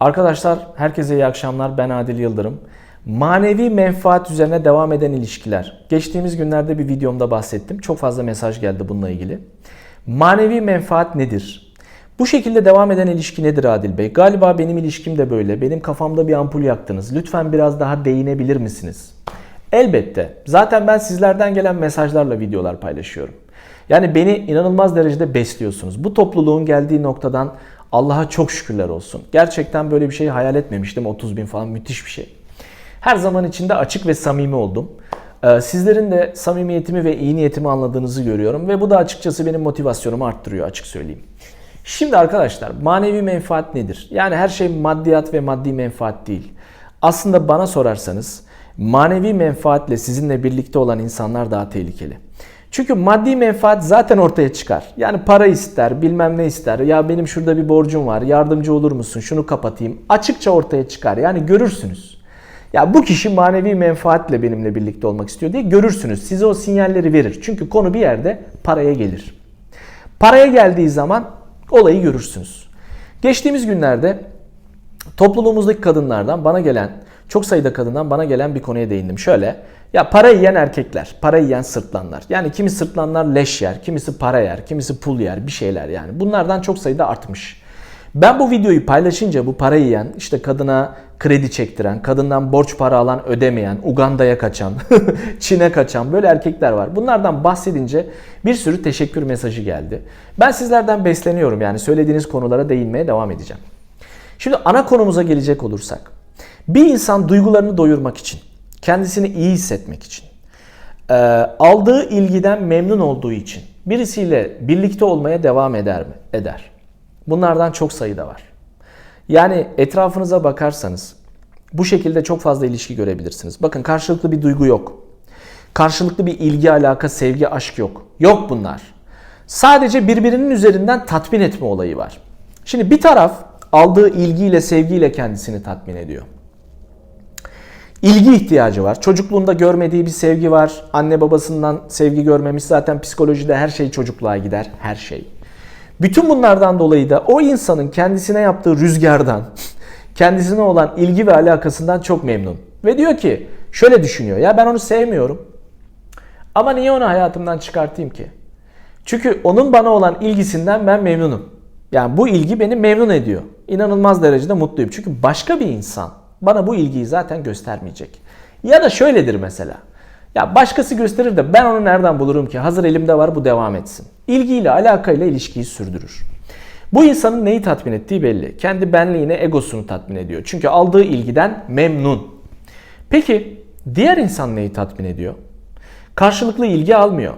Arkadaşlar herkese iyi akşamlar. Ben Adil Yıldırım. Manevi menfaat üzerine devam eden ilişkiler. Geçtiğimiz günlerde bir videomda bahsettim. Çok fazla mesaj geldi bununla ilgili. Manevi menfaat nedir? Bu şekilde devam eden ilişki nedir Adil Bey? Galiba benim ilişkim de böyle. Benim kafamda bir ampul yaktınız. Lütfen biraz daha değinebilir misiniz? Elbette. Zaten ben sizlerden gelen mesajlarla videolar paylaşıyorum. Yani beni inanılmaz derecede besliyorsunuz. Bu topluluğun geldiği noktadan Allah'a çok şükürler olsun. Gerçekten böyle bir şey hayal etmemiştim. 30 bin falan müthiş bir şey. Her zaman içinde açık ve samimi oldum. Ee, Sizlerin de samimiyetimi ve iyi niyetimi anladığınızı görüyorum ve bu da açıkçası benim motivasyonumu arttırıyor açık söyleyeyim. Şimdi arkadaşlar manevi menfaat nedir? Yani her şey maddiyat ve maddi menfaat değil. Aslında bana sorarsanız manevi menfaatle sizinle birlikte olan insanlar daha tehlikeli. Çünkü maddi menfaat zaten ortaya çıkar. Yani para ister, bilmem ne ister. Ya benim şurada bir borcum var, yardımcı olur musun? Şunu kapatayım. Açıkça ortaya çıkar. Yani görürsünüz. Ya bu kişi manevi menfaatle benimle birlikte olmak istiyor diye görürsünüz. Size o sinyalleri verir. Çünkü konu bir yerde paraya gelir. Paraya geldiği zaman olayı görürsünüz. Geçtiğimiz günlerde topluluğumuzdaki kadınlardan bana gelen, çok sayıda kadından bana gelen bir konuya değindim. Şöyle, ya para yiyen erkekler, para yiyen sırtlanlar. Yani kimi sırtlanlar leş yer, kimisi para yer, kimisi pul yer, bir şeyler yani. Bunlardan çok sayıda artmış. Ben bu videoyu paylaşınca bu para yiyen, işte kadına kredi çektiren, kadından borç para alan ödemeyen, Uganda'ya kaçan, Çin'e kaçan böyle erkekler var. Bunlardan bahsedince bir sürü teşekkür mesajı geldi. Ben sizlerden besleniyorum yani söylediğiniz konulara değinmeye devam edeceğim. Şimdi ana konumuza gelecek olursak. Bir insan duygularını doyurmak için, kendisini iyi hissetmek için, e, aldığı ilgiden memnun olduğu için birisiyle birlikte olmaya devam eder mi? Eder. Bunlardan çok sayıda var. Yani etrafınıza bakarsanız bu şekilde çok fazla ilişki görebilirsiniz. Bakın karşılıklı bir duygu yok. Karşılıklı bir ilgi, alaka, sevgi, aşk yok. Yok bunlar. Sadece birbirinin üzerinden tatmin etme olayı var. Şimdi bir taraf aldığı ilgiyle, sevgiyle kendisini tatmin ediyor. İlgi ihtiyacı var. Çocukluğunda görmediği bir sevgi var. Anne babasından sevgi görmemiş. Zaten psikolojide her şey çocukluğa gider. Her şey. Bütün bunlardan dolayı da o insanın kendisine yaptığı rüzgardan, kendisine olan ilgi ve alakasından çok memnun. Ve diyor ki, şöyle düşünüyor. Ya ben onu sevmiyorum. Ama niye onu hayatımdan çıkartayım ki? Çünkü onun bana olan ilgisinden ben memnunum. Yani bu ilgi beni memnun ediyor. İnanılmaz derecede mutluyum. Çünkü başka bir insan bana bu ilgiyi zaten göstermeyecek. Ya da şöyledir mesela. Ya başkası gösterir de ben onu nereden bulurum ki? Hazır elimde var bu devam etsin. İlgiyle, alakayla ilişkiyi sürdürür. Bu insanın neyi tatmin ettiği belli. Kendi benliğine, egosunu tatmin ediyor. Çünkü aldığı ilgiden memnun. Peki diğer insan neyi tatmin ediyor? Karşılıklı ilgi almıyor.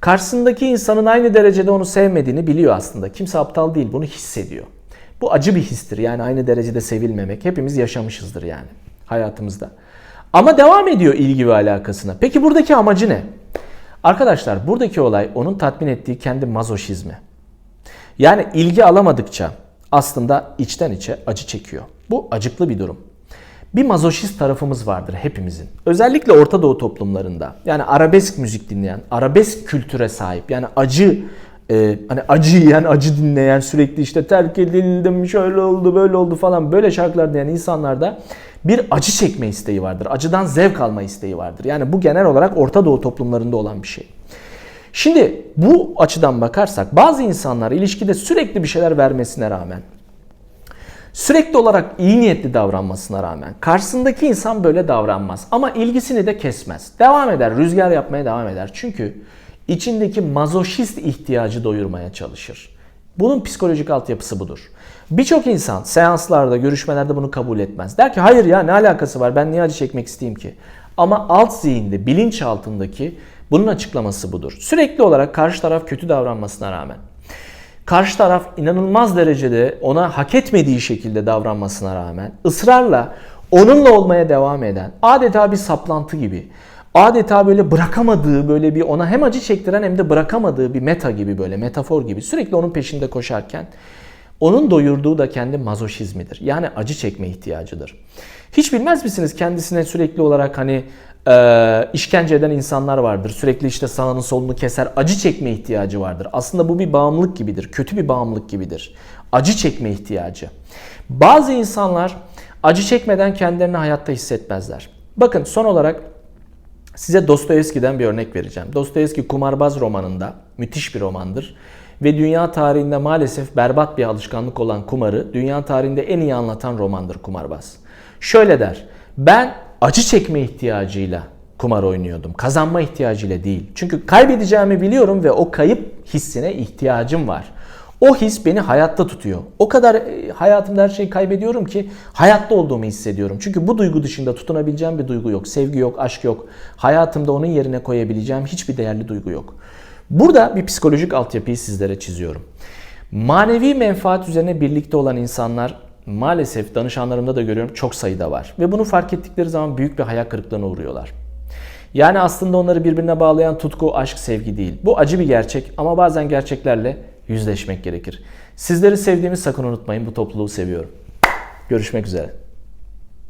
Karşısındaki insanın aynı derecede onu sevmediğini biliyor aslında. Kimse aptal değil, bunu hissediyor. Bu acı bir histir yani aynı derecede sevilmemek. Hepimiz yaşamışızdır yani hayatımızda. Ama devam ediyor ilgi ve alakasına. Peki buradaki amacı ne? Arkadaşlar buradaki olay onun tatmin ettiği kendi mazoşizmi. Yani ilgi alamadıkça aslında içten içe acı çekiyor. Bu acıklı bir durum. Bir mazoşist tarafımız vardır hepimizin. Özellikle Orta Doğu toplumlarında. Yani arabesk müzik dinleyen, arabesk kültüre sahip. Yani acı e, hani acı yiyen, acı dinleyen, sürekli işte terk edildim, şöyle oldu, böyle oldu falan böyle şarkılar dinleyen insanlarda bir acı çekme isteği vardır. Acıdan zevk alma isteği vardır. Yani bu genel olarak Orta Doğu toplumlarında olan bir şey. Şimdi bu açıdan bakarsak bazı insanlar ilişkide sürekli bir şeyler vermesine rağmen sürekli olarak iyi niyetli davranmasına rağmen karşısındaki insan böyle davranmaz ama ilgisini de kesmez. Devam eder, rüzgar yapmaya devam eder. Çünkü içindeki mazoşist ihtiyacı doyurmaya çalışır. Bunun psikolojik altyapısı budur. Birçok insan seanslarda, görüşmelerde bunu kabul etmez. Der ki hayır ya ne alakası var ben niye acı çekmek isteyeyim ki? Ama alt zihinde, bilinç altındaki bunun açıklaması budur. Sürekli olarak karşı taraf kötü davranmasına rağmen, karşı taraf inanılmaz derecede ona hak etmediği şekilde davranmasına rağmen ısrarla onunla olmaya devam eden adeta bir saplantı gibi adeta böyle bırakamadığı böyle bir ona hem acı çektiren hem de bırakamadığı bir meta gibi böyle metafor gibi sürekli onun peşinde koşarken onun doyurduğu da kendi mazoşizmidir. Yani acı çekme ihtiyacıdır. Hiç bilmez misiniz kendisine sürekli olarak hani e, işkence eden insanlar vardır. Sürekli işte sağını solunu keser. Acı çekme ihtiyacı vardır. Aslında bu bir bağımlılık gibidir. Kötü bir bağımlılık gibidir. Acı çekme ihtiyacı. Bazı insanlar acı çekmeden kendilerini hayatta hissetmezler. Bakın son olarak Size Dostoyevski'den bir örnek vereceğim. Dostoyevski Kumarbaz romanında müthiş bir romandır. Ve dünya tarihinde maalesef berbat bir alışkanlık olan kumarı dünya tarihinde en iyi anlatan romandır Kumarbaz. Şöyle der. Ben acı çekme ihtiyacıyla kumar oynuyordum. Kazanma ihtiyacıyla değil. Çünkü kaybedeceğimi biliyorum ve o kayıp hissine ihtiyacım var. O his beni hayatta tutuyor. O kadar e, hayatımda her şeyi kaybediyorum ki hayatta olduğumu hissediyorum. Çünkü bu duygu dışında tutunabileceğim bir duygu yok. Sevgi yok, aşk yok. Hayatımda onun yerine koyabileceğim hiçbir değerli duygu yok. Burada bir psikolojik altyapıyı sizlere çiziyorum. Manevi menfaat üzerine birlikte olan insanlar maalesef danışanlarımda da görüyorum çok sayıda var. Ve bunu fark ettikleri zaman büyük bir hayal kırıklığına uğruyorlar. Yani aslında onları birbirine bağlayan tutku, aşk, sevgi değil. Bu acı bir gerçek ama bazen gerçeklerle yüzleşmek gerekir. Sizleri sevdiğimi sakın unutmayın. Bu topluluğu seviyorum. Görüşmek üzere.